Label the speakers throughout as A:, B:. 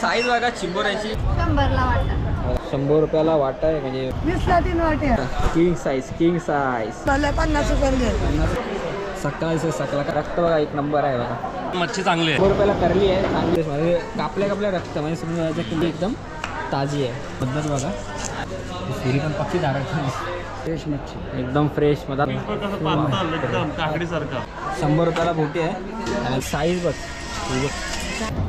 A: Size बघा चिंबोऱ्याची.
B: शंभरला वाटा.
A: शंभर रुपयाला वाटा आहे म्हणजे
C: वीसला तीन वाट्या
A: किंग साईज किंग साईज.
C: मला पन्नास रुपये
A: सकाळचं सकाळ रक्त बघा एक नंबर आहे बघा.
D: मच्छी चांगली आहे.
A: शंभर रुपयाला करली आहे चांगली आहे. म्हणजे कापल्या कापल्या रक्त म्हणजे समजा याच्या किल्ली एकदम ताजी आहे. पद्धत बघा. सुरी पण पक्की धारक फ्रेश मच्छी एकदम फ्रेश मधा
D: एकदम काकडीसारखा.
A: शंभर रुपयाला मोठी आहे. आणि साईज बघ. ही बघ.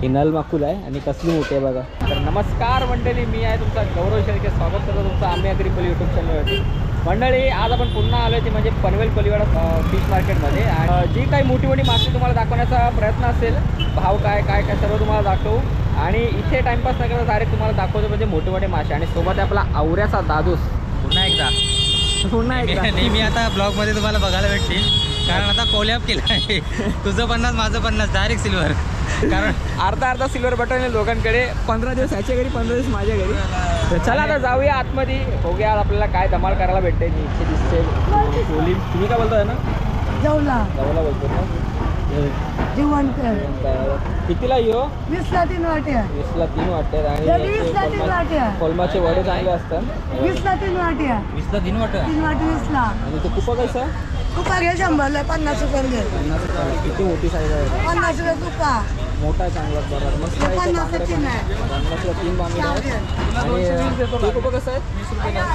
A: ही नल माकुल आहे आणि कसली मोठी आहे बघा. तर नमस्कार मंडळी मी आहे तुमचा गौरव शेळके. स्वागत करतो तुमचं आम्ही अग्रिपल यूट्यूब चॅनलवरती मंडळी आज आपण पुन्हा आलो ती म्हणजे पनवेल कोलिवाडा फिश मार्केटमध्ये जी काही मोठी मोठी मासे तुम्हाला दाखवण्याचा प्रयत्न असेल भाव काय काय काय सर्व तुम्हाला दाखवू. आणि इथे टाइमपास न करता डायरेक्ट तुम्हाला दाखवतो म्हणजे मोठे मोठे मासे. आणि सोबत आपला आवऱ्याचा दादूस.
E: पुन्हा एकदा.
A: पुन्हा एकदा.
E: नेहमी आता ब्लॉगमध्ये तुम्हाला बघायला भेटतील. कारण आता कोलॅप केला आहे. तुझं पन्नास माझं पन्नास डायरेक्ट सिल्वर कारण
A: अर्धा अर्धा सिल्वर बटन आहे लोकांकडे. पंधरा दिवस ह्याच्या घरी पंधरा दिवस माझ्या घरी. तर चला आता जाऊया आतमध्ये. बघूया आपल्याला काय धमाल करायला भेटते इथे दिसते कोली तुम्ही काय बोलताय ना?
C: जेवला.
A: जाऊला बोलतो ना?
C: जेवण कर
A: तर कितीला येऊ
C: वीसला तीन वाट्या.
A: वीसला तीन वाटतात आणि
C: वीसला तीन वाट्या.
A: कोलमाचे वडे चांगले असतात.
C: वीसला तीन वाट्या.
E: वीसला तीन वाटत
C: तीन वाटी वीसला.
A: आणि ते कुपा कसं?
C: कुपा घे शंभरला पन्नास रुपये घे.
A: पन्नास रुपये. किती मोठी साईज आहे?
C: पन्नास रुपये कुपा
A: मोठा आहे चांगला बरं मस्त आहे बांगडे
C: तीन. आहे.
A: पन्नासला तीन बांगडे आणि ते कुपा कसं आहे? वीस रुपये पन्नास.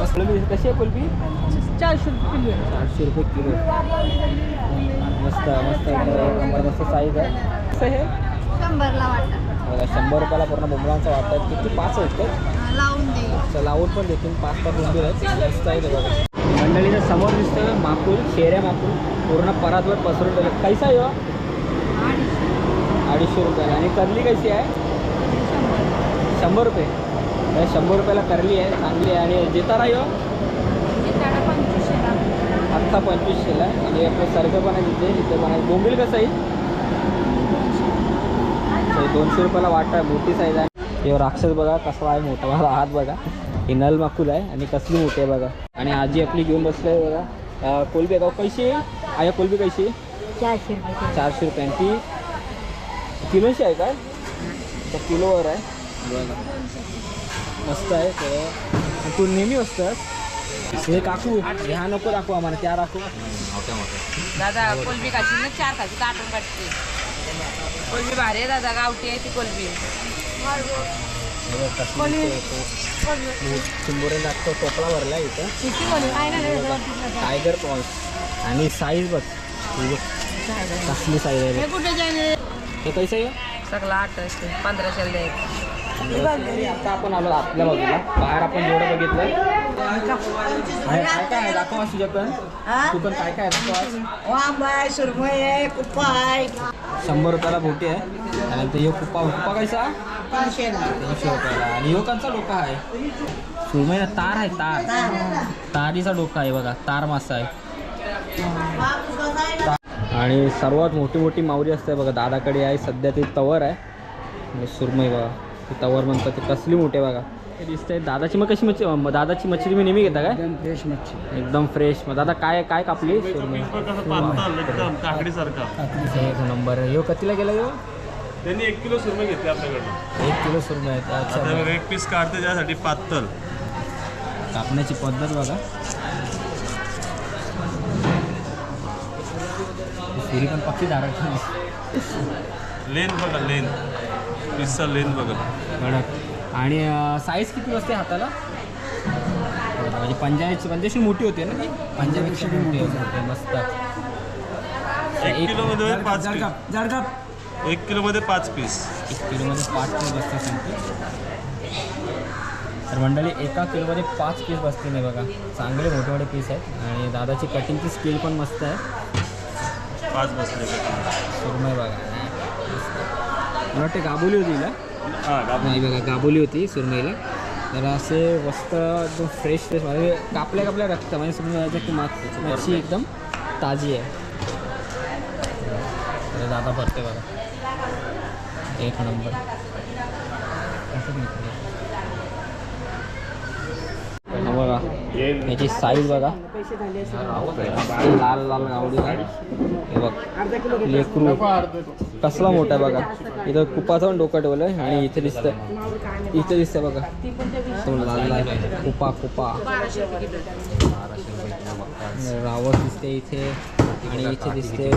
A: मस्त. कशी आहे कुलबी
C: चारशे रुपये
A: चारशे रुपये किलो मस्त मस्त मस्त साईज आहे. कसं हे?
B: शंभरला वाटा
A: बघा शंभर रुपयाला पूर्ण बोंबलांचा वाटत. आहे किती पाच आहेत
B: लावून
A: पण देतील पाच पाच बोंबील आहेत. मस्त आहे बघा. मंडळीच्या समोर दिसतं माकूल शेऱ्या माकूल. पूर्ण परातवर पसरून ठेवलं कैसा आहे हो? अडीचशे. रुपयाला. आणि करली कशी आहे? शंभर रुपये. शंभर रुपयाला करली आहे चांगली आहे. आणि जितारा हो? आत्ता पंचवीसशेला. आहे आणि आपलं सारखं पण आहे तिथे. तिथे पण आहे. बोंबील कसं आहे? दोनशे. रुपयाला वाटा मोठी साईज आहे. हे राक्षस बघा कसा आहे मोठा माझा हात बघा. ही नल माकूल आहे आणि कसली मोठी आहे बघा. आणि आजी आपली घेऊन बसली आहे बघा. कोलबी आहे का? कशी आहे आया कोलबी कशी आहे?
C: चारशे रुपये.
A: चारशे रुपयांची किलोची आहे काय तर किलोवर आहे. बघा. मस्त आहे तर तू नेहमी असतंस हे काकू ह्या नको दाखवू आम्हाला त्या दाखवू.
F: दादा कोलबी ना? चार खाशी काटून काटते कोलबी भारी आहे दादा गावठी आहे ती कोलबी
A: चिंबोरे दाखतो टोपला भरला इथं. टायगर प्रॉन्स आणि साईज बघ. कसली साईज आहे हे कसं आहे?
F: सगळं पंधराशेला द्यायचं.
A: आता आपण आलो आतल्या बाजूला. बाहेर आपण जेवढं बघितलं काय काय दाखव आज तू पण काय काय आहे? दाखव आज
C: वांब आहे सुरमई आहे कुप्पा आहे.
A: शंभर रुपयाला बोटी आहे. आणि ते यो कुप्पा कुप्पा कैसा?
C: तीनशे
A: रुपयाला. आणि यो कंचा डोका आहे? सुरमईला तार आहे तार. तारीचा डोका आहे बघा तार मासा आहे. आणि सर्वात मोठी मोठी मावरी असते बघा दादाकडे आहे. सध्या ती तवर आहे. आणि सुरमई बघा ती तवर म्हणतात ती कसली मोठी आहे बघा. दिसतंय? दादाची मग कशी मच्छी म- दादाची मच्छी तुम्ही नेहमी घेता काय?
E: फ्रेश मच्छी.
A: एकदम फ्रेश मग दादा काय काय कापली? सुरमई.
D: कसं पातळ एकदम काकडीसारखा.
A: एक नंबर. यो कितीला गेला यो?
D: त्यांनी एक किलो सुरमई घेतली आपल्याकडनं.
A: एक किलो अच्छा.
D: आता एक पीस काढते त्यासाठी पातळ.
A: कापण्याची पद्धत बघा. सुरी पण पक्षी धारक
D: लेन बघा लेन पीसचा लेन बघा.
A: कडक. आणि साईज किती असते हाताला? म्हणजे पंजाबची पंजाबची मोठी होते ना ती? पंजाबपेक्षा मोठी होते. मस्त.
D: एक
A: एक-
D: किलो मध्ये पाच
A: जळगाव
D: एक किलो मध्ये पाच पीस.
A: एक किलोमध्ये पाच पीस बसते सांगते तर मंडळी एका किलोमध्ये पाच पीस बसते नाही बघा. चांगले मोठे मोठे पीस आहेत. आणि दादाची कटिंगची स्किल पण मस्त आहे.
D: पाच बसले.
A: सुरमई बघा. मस्त. मला वाटते गाबोली होती हिला
D: हा
A: बघा गाबोली होती सुरमईला. तर असे मस्त एकदम फ्रेश फ्रेश म्हणजे कापल्या कापल्या रक्त. म्हणजे समजा की मात मच्छी एकदम ताजी आहे. दादा भरते बघा. एक नंबर. बघा. याची साईज बघा. लाल लाल गावडी आहे. हे बघ लेकरू. कसला मोठा आहे बघा. इथं कुपाचं पण डोकं ठेवलं आहे आणि इथे दिसतंय. इथे दिसतंय बघा. लाल लाल. कुपा कुपा. रावस दिसते इथे आणि इथे दिसते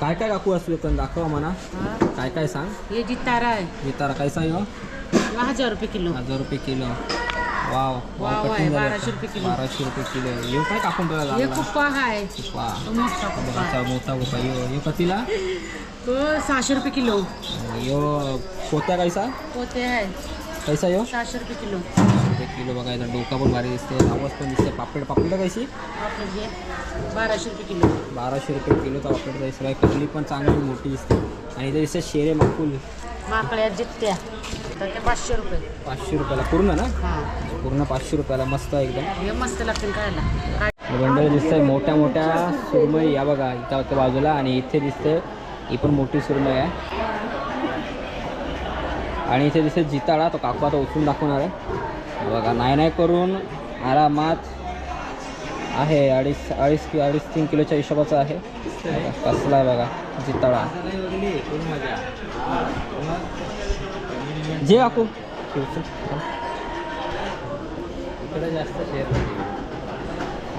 A: काय काय काकू असतो पण दाखवा म्हणा काय काय सांग?
C: ये जी तारा है
A: कैसा आहे हो?
C: हजार रुपये किलो.
A: हजार रुपये किलो. वाव
C: वाव आहे,
A: झालं.
C: बाराशे रुपये किलो.
A: बाराशे रुपये किलो येऊ काय कापून ठेवायला
C: ये
A: लागला?
C: कुप्पा है
A: कुपा.
C: मोठा कुप्पा
A: अच्छा मोठा कुपा यो यो कतीला?
C: तो सहाशे रुपये किलो.
A: यो पोत्या कैसा
C: पोते है
A: कैसा यो?
C: सहाशे रुपये किलो.
A: रुपये किलो बघायचा. डोका पण भारी दिसते आवाज पण दिसते पापड पापड कशी
C: आपलं बाराशे रुपये किलो.
A: बाराशे रुपये किलोचा पापड काय कटली पण चांगली मोठी दिसते. आणि इथे दिसते शेरे माकुल.
C: माकड्या जित्त्या तर ते पाचशे रुपये.
A: पाचशे रुपयाला पूर्ण ना?
C: हां.
A: पूर्ण पाचशे रुपयाला मस्त एकदम.
C: हे मस्त लागतील खायला.
A: बंडल दिसतंय मोठ्या मोठ्या सुरमई या बघा इथं त्या बाजूला आणि इथे दिसते ही पण मोठी सुरमई आहे. आणि इथे दिसते जिताळा तो काकू आता उचलून दाखवणार आहे. बघा नाही नाही करून आरामात आहे अडीच अडीच कि अडीच तीन किलोच्या हिशोबाचा आहे. बघा, कसला आहे बघा जिताळा जे काकू इकडे जास्त शेअर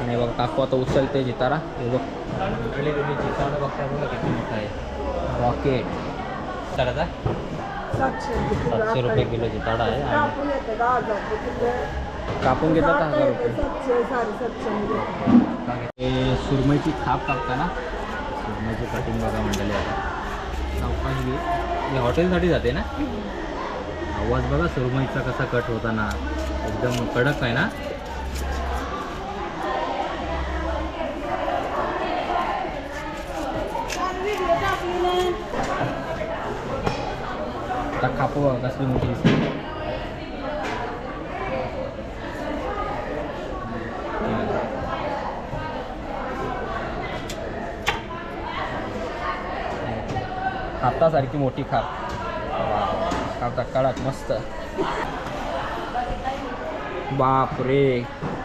A: आणि बघा काकू आता उचलते जितारा. हे बघ. रॉकेट साडाचा सातशे रुपये किलो जिताडा आहे. आणि कापून घेतात का हजार रुपये. हे सुरमईची खाप कापताना. सुरमईची कटिंग बघा मंडळी आता. सावकाश घे हे हॉटेलसाठी जाते ना? आवाज बघा सुरमईचा कसा कट होताना. एकदम कडक आहे ना? आता खापू कसली मोठी दिसते? हातासारखी मोठी खाप खापता कडक मस्त. बाप रे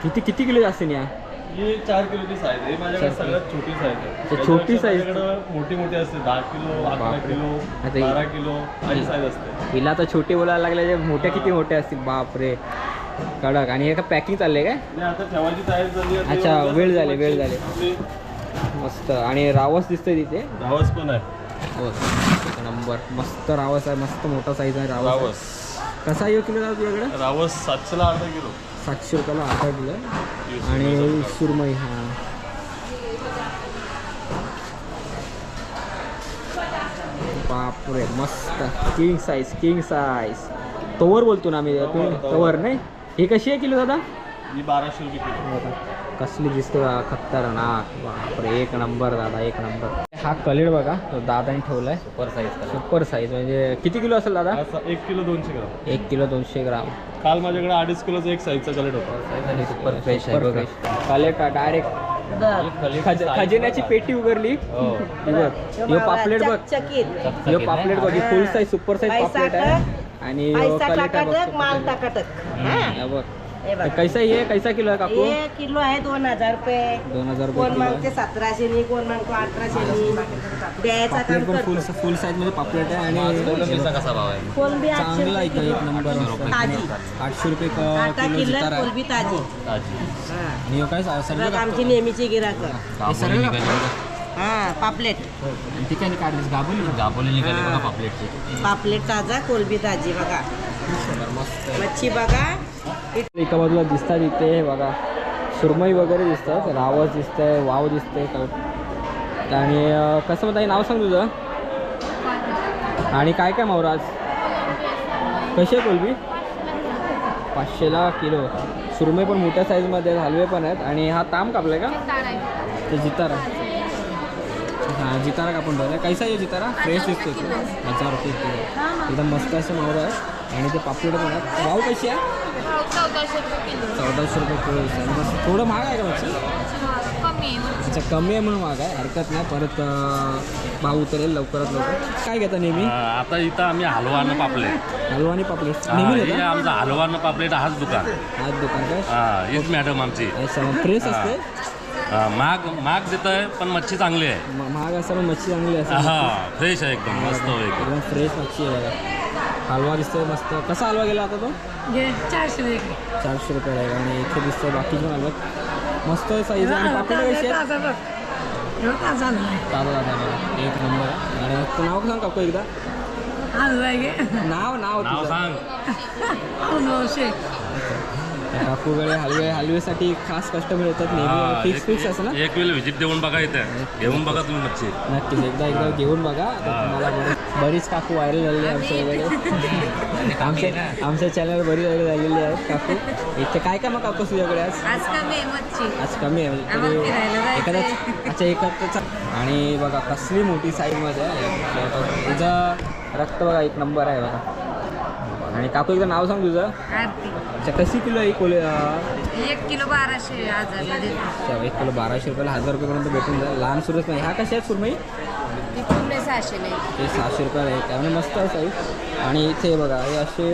A: किती किती किलो जास्त या?
D: ही चार किलोची साईज आहे. माझ्याकडे
A: चार
D: सगळ्यात छोटी साईज आहे.
A: छोटी?
D: माझ्याकडे मोठी मोठी असते. दहा किलो अकरा
A: बापरे.
D: किलो
A: आता
D: बारा किलो अशी साईज असते.
A: हिला तर छोटे बोलायला लागले जे मोठ्या किती मोठ्या असतील. बाप रे कडक. आणि हे का पॅकिंग चाललंय काय?
D: आता ठेवायची तयारी झाली.
A: अच्छा, वेळ झाली, वेळ झाली. मस्त. आणि रावस दिसतोय तिथे.
D: रावस पण आहे.
A: हो. एक नंबर. मस्त रावस आहे मस्त मोठा साईज आहे रावस.
D: रावस.
A: कसा येऊ किलो तुझ्याकडे
D: रावस सातशेला अर्धा किलो.
A: सातशे रुपयाला आठ किलो. आणि सुरमई हा. बापरे मस्त. किंग साईज किंग साईज तवर बोलतो ना आम्ही
D: तवर, तवर.
A: नाही? हे कशी आहे किलो दादा?
D: ही बाराशे रुपये किलो.
A: बघा, कसली दिसते बघा खतरनाक. बापरे एक नंबर दादा एक नंबर. हा कलेड बघा तो दादाने ठेवलाय. सुपर साईज सुपर साईज म्हणजे किती किलो असेल दादा?
D: असा एक किलो दोनशे ग्राम.
A: एक किलो दोनशे ग्राम.
D: काल माझ्याकडे अडीच किलोचा एक साईजचा कलेट होता.
A: सुपर फ्रेश आहे कलेट डायरेक्ट खजिन्याची पेटी उघडली. ही. बघ पापलेट बघ. ह्यो पापलेट बघ फुल साईज सुपर साईज पापलेट आहे. आणि आहे बघ, हा,
C: हे.
A: कैसा आहे कैसा किलो आहे काकू?
C: एक किलो आहे दोन हजार रुपये.
A: दोन हजार रुपये
C: कोण
A: किलो
C: मागते सतराशे नी कोण मागतो अठराशे द्यायचा काम
A: पापलेट पण फुल
C: करतो.
A: फुल साईजमध्ये पापलेट आहे आणि
E: कसा भाव आहे?
C: कोलंबी आठशे
A: चांगला आहे
C: रुपये
A: का एक
C: किलो?
A: नंबर
C: ताजी
A: आठशे रुपये क-
C: आता
A: किलो
C: किलो
A: जितार आहे.
C: कोलबी ताजी. हा.
A: आणि ह्यो काय सर्व
C: बघ आमची नेहमीची गिराक.
A: हे
C: हा पापलेट.
A: ठिकाणी काढलीस? गाबोली?
E: दापोली निघाली
C: हा.
E: बघा पापलेटची.
C: पापलेट ताजा कोलबी ताजी बघा.
A: मस्त
C: मच्छी बघा.
A: एका बाजूला दिसतात इथे हे बघा. सुरमई वगैरे दिसतात रावस दिसतंय वाव दिसतंय आणि कसं म्हणता नाव सांग तुझं? आणि काय काय मावराज कशी आहे कोलबी? पाचशेला किलो. सुरमई पण मोठ्या साईजमध्ये आहेत हलवे पण आहेत. आणि हा ताम कापलाय का? ते जितारा. हां जितारा कापून ठेवला कैसा आहे जितारा? फ्रेश दिसतो हजार रुपये किलो. एकदम मस्त असे मावरं आहे आणि ते पापलेट पण आहेत. वाव कशी आहे?
B: चौदाशे रुपये किलो.
A: चौदाशे रुपये किलो. आहे. आणि मस्त थोडं महाग आहे का मच्छी?
F: आहे.
A: अच्छा कमी आहे म्हणून महाग आहे. हरकत नाही. परत भाव उतरेल लवकरात लवकर. काय घेता नेहमी?
G: आता इथं आम्ही हलवानं पापलेट.
A: हलवा आणि पापलेट.
G: हा,
A: नेहमी
G: आमचं हलवानं पापलेट हाच दुकान.
A: आज दुकान काय
G: हा हीच मॅडम आमची.
A: फ्रेश
G: हा.
A: असते?
G: महाग महाग देत आहे पण मच्छी चांगली आहे.
A: म- महाग असं पण मच्छी चांगली असते.
G: हा फ्रेश आहे एकदम मस्त एकदम.
A: एकदम फ्रेश मच्छी आहे हलवा दिसतोय मस्त. कसा हलवा गेला आता तो?
C: चारशे
A: चारशे रुपये आहे आणि इथे दिसतोय बाकीचे पण हलवा. मस्त साईज आणि पापड कशी ताजा ताजा एक नंबर. आहे आणि मग नाव सांग काकू एकदा. नाव नाव
G: नाव
A: तुझं.
G: सांग.
A: काकूकडे हलवे हलवेसाठी खास कस्टमर येतात.
G: हा,
A: नेहमी फिक्स
G: एक-
A: फिक्स असं ना?
G: एक वेळ व्हिजिट देऊन बघा इथे. घेऊन बघा तुम्ही मच्छी.
A: नक्कीच. एकदा एकदा घेऊन बघा.
G: हा.
A: तुम्हाला बरेच काकू व्हायरल झालेली आहे आमच्या वगैरे आमच्या आमच्या चॅनल बरी व्हायरल झालेली आहेत काकू. इथे काय काय मग काकू तुझ्याकडे आज?
F: आज कमी आहे
A: कमी म्हणजे
F: आम्हाला
A: तरी
F: फिरायला जायचंय.
A: एखादा अच्छा एखादा आणि बघा कसली मोठी साईजमध्ये आहे. तिचं रक्त बघा एक नंबर आहे बघा. आणि काकू एकदा नाव सांग तुझं. अच्छा कशी किलो आहे कोले
F: एक किलो बाराशे
A: एक किलो बाराशे रुपयाला हजार रुपयेपर्यंत भेटून जाईल. लहान सुरत नाही. ह्या कशा आहेत सुरमई?
F: ते पूर्ण सहाशेला आहे.
A: हे सहाशे रुपयाला आहे त्यामुळे मस्त आहे साईज आणि इथे बघा हे असे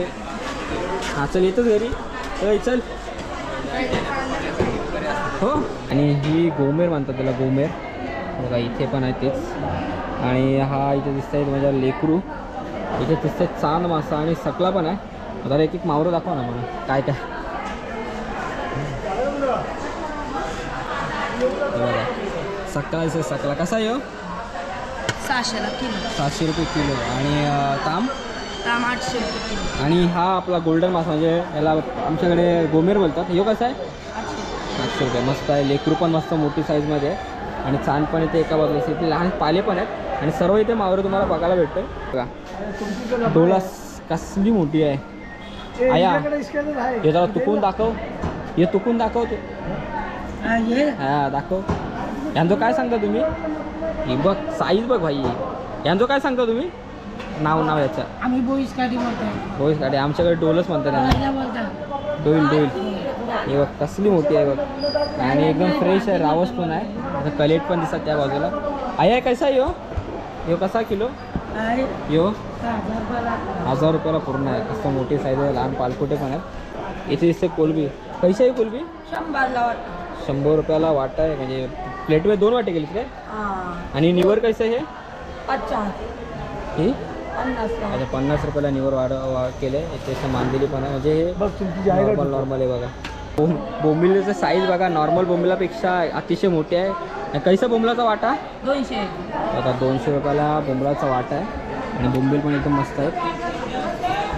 A: हा चल येतोच घरी. होय चल. हो. आणि ही गोमेर म्हणतात त्याला गोमेर. बघा इथे पण आहे तेच. आणि हा इथे दिसत आहे माझ्या लेकरू. इथे दिसतंय चांद मासा आणि सकला पण आहे. आता एक एक मावरं दाखवा ना मला काय काय. हे बघा. सकला सकला. कसा आहे हो?
F: सहाशेला किलो.
A: सातशे रुपये किलो. आणि अं, ताम?
F: दाम आठशे रुपये किलो.
A: आणि हा आपला गोल्डन मासा म्हणजे याला आमच्याकडे गोमेर बोलतात. ह्यो कसा आहे?
F: आठशे
A: सातशे रुपये. मस्त आहे. लेकरू पण मस्त मोठी साईजमध्ये आहे. आणि चांद पण इथे एका बाजूला. इथे लहान पाले पण आहेत. आणि सर्व इथे मावरं तुम्हाला बघायला भेटते बघा. डोलास कसली मोठी आहे. आया. हे जरा तुकून दाखव. हे तुकून दाखव तू. हा दाखव. यांचं काय सांगता तुम्ही? हे बघ साईज बघ भाई. यांचं काय सांगता तुम्ही? नाव नाव याचं.
C: आम्ही बोईस काठी
A: आमच्याकडे डोलच म्हणतात डोईल डोईल. हे. बघ कसली मोठी आहे बघ. आणि एकदम फ्रेश आहे रावस पण आहे. आता कलेट पण दिसतात त्या बाजूला. आहे कसा आहे ह्यो ह्यो कसा किलो? ह्यो हजार रुपयाला. पूर्ण आहे. कसं मोठी साईज आहे लहान पालकुटे पण आहेत. इथे दिसते कोलबी. कैसे आहे कोलबी?
C: शंभरला वाटतं.
A: शंभर रुपयाला वाटा आहे म्हणजे प्लेटमध्ये दोन वाटे गेली काय? आणि निवर कैसे हे?
C: अच्छा
A: ही? अच्छा पन्नास रुपयाला निवर वाढ वा केले असं मांदिली पण आहे. म्हणजे हे नॉर्मल नॉर्मल आहे बघा. बोम बोंबिलचं साईज बघा नॉर्मल बोंबिलापेक्षा अतिशय मोठी आहे. आणि कैसा बोंबलाचा वाटा?
C: दोनशे.
A: आता दोनशे रुपयाला बोंबलाचा वाटा आहे. आणि बोंबील पण एकदम मस्त आहेत.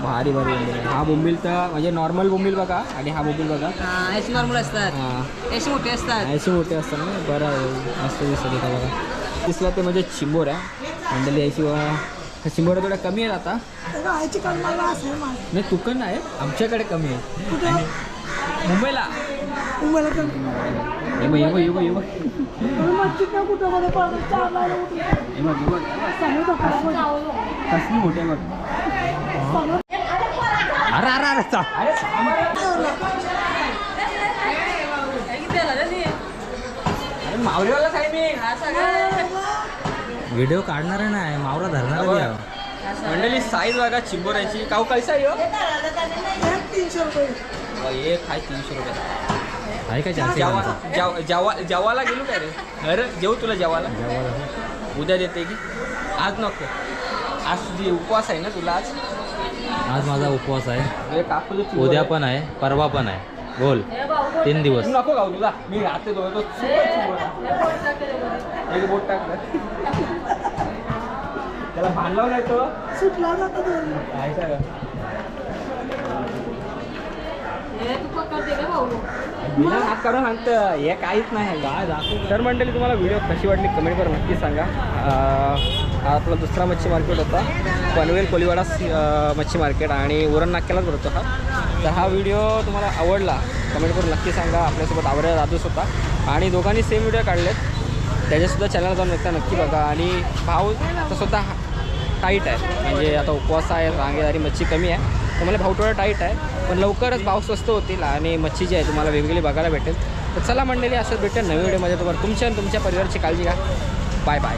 A: भारी भारी बोंबील आहे. हा बोंबील तर म्हणजे नॉर्मल बोंबील बघा आणि हा बोंबील बघा.
F: याची नॉर्मल असतात.
A: हां.
F: याची मोठी असतात.
A: मोठे असतात ना? बरं आहे. मस्त दिसत इथं बघा. दिसला ते म्हणजे चिंबोर आहे. मंडळी ऐंशी चिंबोर थोड्या कमी आहेत आता. नाही तुकन आहे आमच्याकडे कमी आहे. आणि मुंबईला. ये बघ, ये बघ, ये बघ, ये बघ. बघ, बघ. कसली मोठी आहे बघ. अरे अरे अरे चा- काय
E: व्हिडिओ काढणार नाही मावरा धरणार बी आहे.
A: मंडळी साईज बघा चिंबोऱ्याची काऊ कैसा आहे हो? अ, एक आहे तीनशे रुपये.
E: आहे का चारशे
A: जेवा
E: ग्रामचा?
A: जेव- जेवा जेवायला गेलो काय रे? अरे जेव तुला जेवायला. उद्या देते की. आज नको. आज तुझी उपवास आहे ना तुला आज?
E: आज माझा उपवास आहे.
A: म्हणजे
E: उद्या. पण आहे परवा पण आहे. बोल तीन दिवस.
A: नको गाऊ तुला. मी. एक बोट टाकलं त्याला. भांडलाव नाही तो. आहे का? बिना हात काढून सांगतं हे काहीच नाही. काय तर मंडळी तुम्हाला व्हिडिओ कशी वाटली? कमेंटवर नक्की सांगा. अं, आपला दुसरा मच्छी मार्केट होता. पनवेल कोलिवाडा मच्छी मार्केट आणि उरण नाक्यालाच भरतो हा. तर हा व्हिडिओ तुम्हाला आवडला कमेंट करून नक्की सांगा. आपल्यासोबत आवडला राजूस होता. आणि दोघांनी सेम व्हिडिओ काढलेत. त्याच्यासुद्धा चॅनल जाऊन एकदा नक्की बघा. आणि भाव आता स्वतः टाईट आहे. म्हणजे आता उपवास आहे रांगेदारी मच्छी कमी आहे. तुम्हाला मला भाव थोडा टाईट आहे. पण लवकरच भाव स्वस्त होतील आणि मच्छी जी आहे तुम्हाला वेगवेगळी बघायला भेटेल. तर चला मंडळी असं भेटेल नवीन व्हिडिओमध्ये तुम्हाला तुमच्या आणि तुमच्या परिवाराची काळजी घ्या. Bye bye